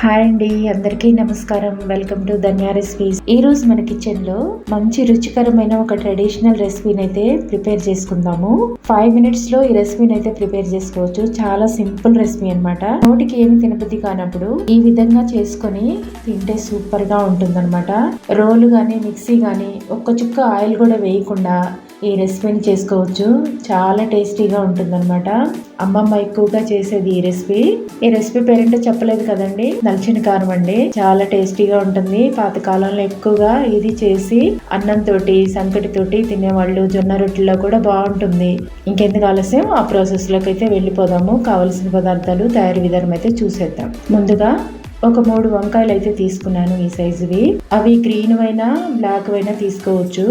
Hi అండి అందరికీ నమస్కారం. వెల్కమ్ టు ధన్యా రెసిపీస్ ఈ రోజు మన కిచెన్లో మంచి రుచికరమైన ఒక ట్రెడిషనల్ రెసిపీని అయితే ప్రిపేర్ చేసుకుందాము. ఫైవ్ మినిట్స్లో ఈ రెసిపీని అయితే ప్రిపేర్ చేసుకోవచ్చు. చాలా సింపుల్ రెసిపీ అనమాట నోటికి ఏమి తినబుద్ధి కానప్పుడు ఈ విధంగా చేసుకొని తింటే సూపర్గా ఉంటుందన్నమాట. రోలు గానీ మిక్సీ గానీ ఒక్క చుక్క ఆయిల్ కూడా వేయకుండా ఈ రెసిపీని చేసుకోవచ్చు. చాలా టేస్టీగా ఉంటుందన్నమాట. అమ్మమ్మ ఎక్కువగా చేసేది ఈ రెసిపీ ఈ రెసిపీ పేరేంటో చెప్పలేదు కదండి? నల్చిన కారం అండి. చాలా టేస్టీగా ఉంటుంది. పాతకాలంలో ఎక్కువగా ఇది చేసి అన్నం తోటి సంకటి తోటి తినేవాళ్ళు జొన్న రొట్టెల్లో కూడా బాగుంటుంది. ఇంకెందుకు ఆలస్యం? ఆ ప్రాసెస్లోకి అయితే వెళ్ళిపోదాము. కావలసిన పదార్థాలు తయారీ విధానం అయితే చూసేద్దాం. ముందుగా ఒక మూడు వంకాయలు అయితే తీసుకున్నాను ఈ సైజువి. అవి గ్రీన్ అయినా బ్లాక్ అయినా తీసుకోవచ్చు.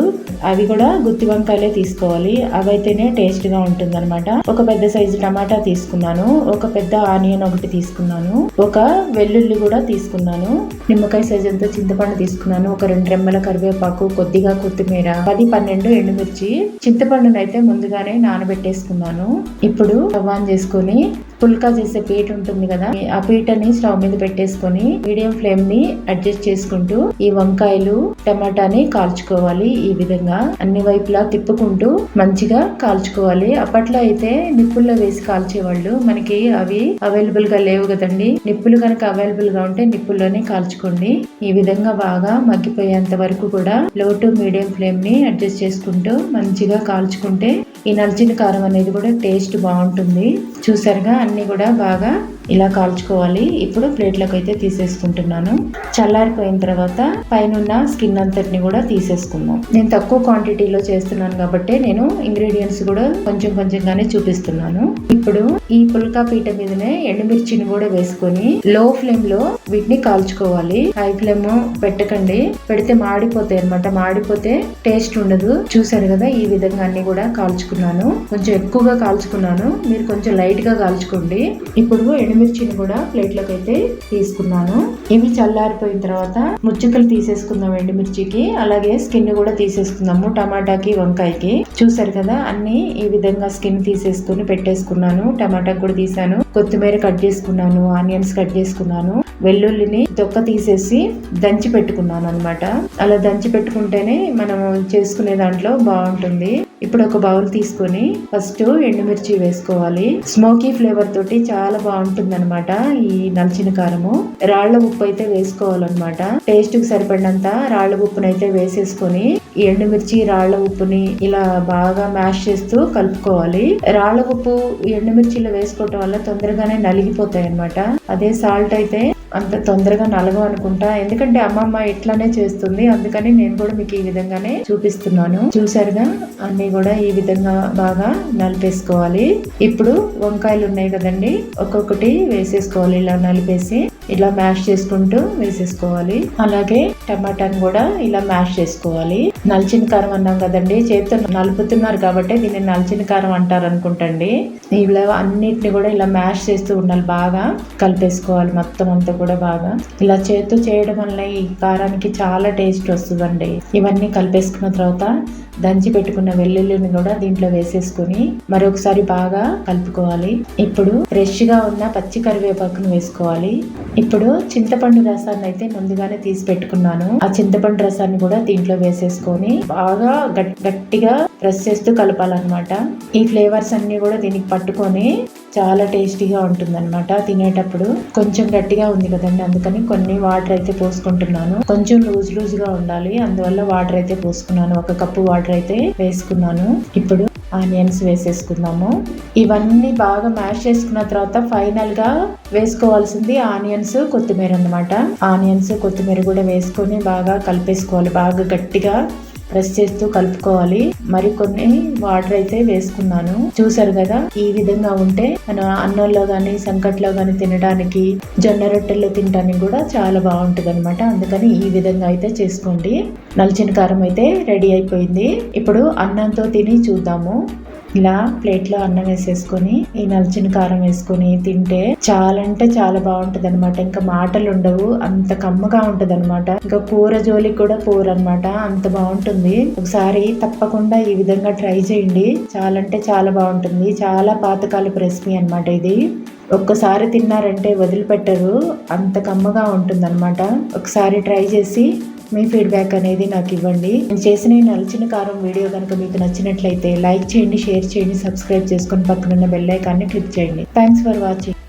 అవి కూడా గుత్తి వంకాయలే తీసుకోవాలి. అవైతేనే టేస్ట్గా ఉంటుంది అనమాట ఒక పెద్ద సైజు టమాటా తీసుకున్నాను. ఒక పెద్ద ఆనియన్ ఒకటి తీసుకున్నాను. ఒక వెల్లుల్లి కూడా తీసుకున్నాను. నిమ్మకాయ సైజు అంతా చింతపండు తీసుకున్నాను. ఒక రెండు రెమ్మల కరివేపాకు కొద్దిగా కొత్తిమీర పది పన్నెండు ఎండుమిర్చి. చింతపండును అయితే ముందుగానే నానబెట్టేసుకున్నాను. ఇప్పుడు స్టవ్ ఆన్ చేసుకొని పుల్కా చేసే పీట ఉంటుంది కదా ఆ పీటని స్టవ్ మీద పెట్టేసుకొని మీడియం ఫ్లేమ్ని అడ్జస్ట్ చేసుకుంటూ ఈ ఈ వంకాయలు టమాటాని కాల్చుకోవాలి ఈ విధంగా. అన్ని వైపులా తిప్పుకుంటూ మంచిగా కాల్చుకోవాలి. అప్పట్లో అయితే నిప్పుల్లో వేసి కాల్చేవాళ్ళు. మనకి అవి అవైలబుల్గా లేవు కదండి. నిప్పులు కనుక అవైలబుల్గా ఉంటే నిప్పుల్లోనే కాల్చుకోండి. ఈ విధంగా బాగా మగ్గిపోయేంత వరకు కూడా లో టు మీడియం ఫ్లేమ్ని అడ్జస్ట్ చేసుకుంటూ మంచిగా కాల్చుకుంటే ఈ నలిచిన కారం అనేది కూడా టేస్ట్ బాగుంటుంది. చూసారుగా అన్ని కూడా బాగా ఇలా కాల్చుకోవాలి. ఇప్పుడు ప్లేట్లోకి అయితే తీసేసుకుంటున్నాను. చల్లారిపోయిన తర్వాత పైన స్కిన్ అంతటిని కూడా తీసేసుకుందాం. నేను తక్కువ క్వాంటిటీలో చేస్తున్నాను కాబట్టి నేను ఇంగ్రీడియంట్స్ కూడా కొంచెం కొంచెంగానే చూపిస్తున్నాను. ఇప్పుడు ఈ పుల్కా పీట మీదనే ఎండుమిర్చిని కూడా వేసుకొని లో ఫ్లేమ్లో వీటిని కాల్చుకోవాలి. హై ఫ్లేమ్ పెట్టకండి. పెడితే మాడిపోతాయి అనమాట మాడిపోతే టేస్ట్ ఉండదు. చూసారు కదా ఈ విధంగా అన్ని కూడా కాల్చుకున్నాను. కొంచెం ఎక్కువగా కాల్చుకున్నాను. మీరు కొంచెం లైట్గా కాల్చుకోండి. ఇప్పుడు ఎండుమిర్చిని కూడా ప్లేట్లోకి అయితే తీసుకున్నాను. ఇవి చల్లారిపోయిన తర్వాత ముచ్చుకలు తీసేసుకుందాం ఎండుమిర్చికి. అలాగే స్కిన్ కూడా తీసేసుకుందాము టమాటాకి వంకాయకి. చూసారు కదా అన్ని ఈ విధంగా స్కిన్ తీసేసుకుని పెట్టేసుకున్నాను. టమాటా కూడా తీసాను. కొత్తిమీర కట్ చేసుకున్నాను ఆనియన్స్ కట్ చేసుకున్నాను. వెల్లుల్లిని తొక్క తీసేసి దంచి పెట్టుకున్నాను అనమాట అలా దంచి పెట్టుకుంటేనే మనం చేసుకునే దాంట్లో బాగుంటుంది. ఇప్పుడు ఒక బౌల్ తీసుకొని ఫస్ట్ ఎండుమిర్చి వేసుకోవాలి. స్మోకీ ఫ్లేవర్ తోటి చాలా బాగుంటుంది అనమాట ఈ నలిచిన కారము. రాళ్ళ ఉప్పు అయితే వేసుకోవాలన్నమాట. టేస్ట్కి సరిపడినంత రాళ్ళ ఉప్పుని అయితే వేసేసుకొని ఎండుమిర్చి రాళ్ళ ఉప్పుని ఇలా బాగా మ్యాష్ చేస్తూ కలుపుకోవాలి. రాళ్ళ ఉప్పు ఎండుమిర్చిలో వేసుకోవటం వల్ల తొందరగానే నలిగిపోతాయి అనమాట అదే సాల్ట్ అయితే అంత తొందరగా నలగవు అనుకుంటా. ఎందుకంటే అమ్మమ్మ ఇట్లానే చేస్తుంది. అందుకని నేను కూడా మీకు ఈ విధంగానే చూపిస్తున్నాను. చూసారుగా అన్ని కూడా ఈ విధంగా బాగా నలిపేసుకోవాలి. ఇప్పుడు వంకాయలు ఉన్నాయి కదండి. ఒక్కొక్కటి వేసేసుకోవాలి. ఇలా నలిపేసి ఇలా మ్యాష్ చేసుకుంటూ వేసేసుకోవాలి. అలాగే టమాటాను కూడా ఇలా మ్యాష్ చేసుకోవాలి. నలిచిన కారం అన్నాం కదండి. చేతితో నలుపుతున్నారు కాబట్టి దీన్ని నలిచిన కారం అంటారు అనుకుంటండి. ఇలా అన్నిటిని కూడా ఇలా మ్యాష్ చేస్తూ ఉండాలి. బాగా కలిపేసుకోవాలి. మొత్తం అంతా కూడా కూడా బాగా. ఇలా చేతితో చేయడం వల్ల ఈ కారానికి చాలా టేస్ట్ వస్తుందండి. ఇవన్నీ కలిపేసుకున్న తర్వాత దంచి పెట్టుకున్న వెల్లుల్లిని కూడా దీంట్లో వేసేసుకుని మరొకసారి బాగా కలుపుకోవాలి. ఇప్పుడు ఫ్రెష్గా ఉన్న పచ్చి కరివేపాకును వేసుకోవాలి. ఇప్పుడు చింతపండు రసాన్ని అయితే ముందుగానే తీసి పెట్టుకున్నాను. ఆ చింతపండు రసాన్ని కూడా దీంట్లో వేసేసుకొని బాగా గట్టిగా ప్రెస్ చేస్తూ కలపాలన్నమాట. ఈ ఫ్లేవర్స్ అన్ని కూడా దీనికి పట్టుకొని చాలా టేస్టీగా ఉంటుంది అనమాట తినేటప్పుడు కొంచెం గట్టిగా ఉంది కదండి అందుకని కొన్ని వాటర్ అయితే పోసుకుంటున్నాను. కొంచెం లూజ్ లూజ్గా ఉండాలి అందువల్ల వాటర్ అయితే పోసుకున్నాను. ఒక కప్పు వాటర్ అయితే వేసుకున్నాను. ఇప్పుడు ఆనియన్స్ వేసేసుకుందాము. ఇవన్నీ బాగా మ్యాష్ చేసుకున్న తర్వాత ఫైనల్గా వేసుకోవాల్సింది ఆనియన్స్ కొత్తిమీర అనమాట ఆనియన్స్ కొత్తిమీర కూడా వేసుకొని బాగా కలిపేసుకోవాలి. బాగా గట్టిగా ప్రెస్ చేస్తూ కలుపుకోవాలి. మరి కొన్ని వాటర్ అయితే వేసుకున్నాను. చూసారు కదా ఈ విధంగా ఉంటే మన అన్నంలో గాని సంకట్లో గాని తినడానికి జొన్న రొట్టెల్లో తినడానికి కూడా చాలా బాగుంటుంది అనమాట అందుకని ఈ విధంగా అయితే చేసుకోండి. నలిచిన కారం అయితే రెడీ అయిపోయింది. ఇప్పుడు అన్నంతో తిని చూద్దాము. ఇలా ప్లేట్లో అన్నం వేసేసుకొని ఈ నలిచిన కారం వేసుకొని తింటే చాలా అంటే చాలా బాగుంటది అనమాట ఇంకా మాటలు ఉండవు అంత కమ్మగా ఉంటది అనమాట ఇంకా కూర జోలికి కూడా కూర అనమాట అంత బాగుంటుంది. ఒకసారి తప్పకుండా ఈ విధంగా ట్రై చేయండి. చాలా అంటే చాలా బాగుంటుంది. చాలా పాతకాలపు రెసిపీ అనమాట ఇది. ఒక్కసారి తిన్నారంటే వదిలిపెట్టరు. అంత కమ్మగా ఉంటుందన్నమాట. ఒకసారి ట్రై చేసి మీ ఫీడ్బ్యాక్ అనేది నాకు ఇవ్వండి. నేను చేసిన నలిచిన కారం వీడియో కనుక మీకు నచ్చినట్లయితే లైక్ చేయండి షేర్ చేయండి సబ్స్క్రైబ్ చేసుకొని పక్కనున్న బెల్ ఐకాన్ని క్లిక్ చేయండి. Thanks for watching